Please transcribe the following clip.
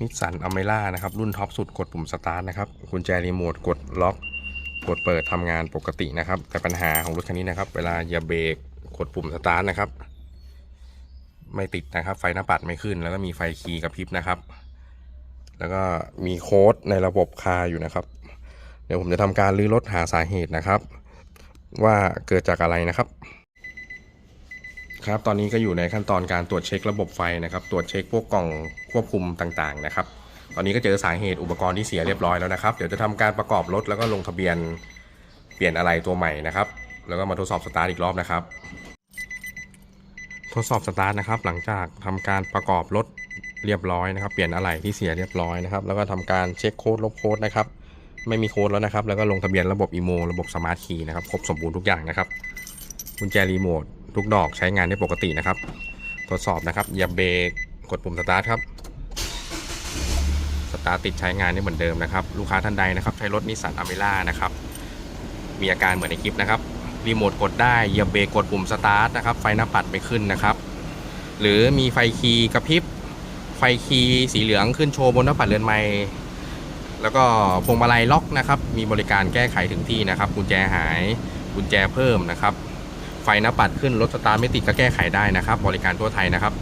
นิสสันอเมร่านะครับ รุ่นท็อปสุดกดปุ่มสตาร์ทนะครับกุญแจรีโมทกดล็อกกดเปิดทำงานปกตินะครับ แต่ปัญหาของรถคันนี้นะครับ เวลาเหยียบเบรกกดปุ่มสตาร์ทนะครับ ไม่ติดนะครับ ไฟหน้าปัดไม่ขึ้น แล้วก็มีไฟคีย์กระพริบนะครับ แล้วก็มีโค้ดในระบบคาอยู่นะครับ เดี๋ยวผมจะทำการรื้อรถหาสาเหตุนะครับ ว่าเกิดจากอะไรนะครับ ครับตอนนี้ก็อยู่ในขั้นตอนการตรวจเช็คระบบไฟนะครับ ตรวจเช็คพวกกล่องควบคุมต่างๆนะครับ ตอนนี้ก็เจอสาเหตุอุปกรณ์ที่เสียเรียบร้อยแล้วนะครับ เดี๋ยวจะทำการประกอบรถแล้วก็ลงทะเบียนเปลี่ยนอะไรตัวใหม่นะครับ แล้วก็มาทดสอบสตาร์ทอีกรอบนะครับ ทดสอบสตาร์ทนะครับ หลังจากทำการประกอบรถเรียบร้อยนะครับ เปลี่ยนอะไรที่เสียเรียบร้อยนะครับ แล้วก็ทำการเช็คโค้ดลบโค้ดนะครับ ไม่มีโค้ดแล้วนะครับ แล้วก็ลงทะเบียนระบบอีโมระบบสมาร์ทคีย์นะครับ ครบสมบูรณ์ทุกอย่างนะครับ กุญแจรีโมท ทุกดอกใช้งานได้ปกตินะครับ ทดสอบนะครับเหยียบเบรกกดปุ่มสตาร์ทครับ สตาร์ทติดใช้งานได้เหมือนเดิมนะครับ ลูกค้าท่านใดนะครับ ใช้รถนิสสันอเมร่านะครับ มีอาการเหมือนในคลิปนะครับ รีโมทกดได้เหยียบเบรกกดปุ่มสตาร์ทนะครับ ไฟหน้าปัดไม่ขึ้นนะครับ หรือมีไฟคีย์กระพริบ ไฟคีย์สีเหลืองขึ้นโชว์บนหน้าปัดเรือนไม้แล้วก็พวงมาลัยล็อกนะครับ มีบริการแก้ไขถึงที่นะครับ กุญแจหาย กุญแจเพิ่มนะครับ ไฟหน้าปัดขึ้นรถสตาร์ทไม่ติดก็แก้ไขได้นะครับ บริการทั่วไทยนะครับ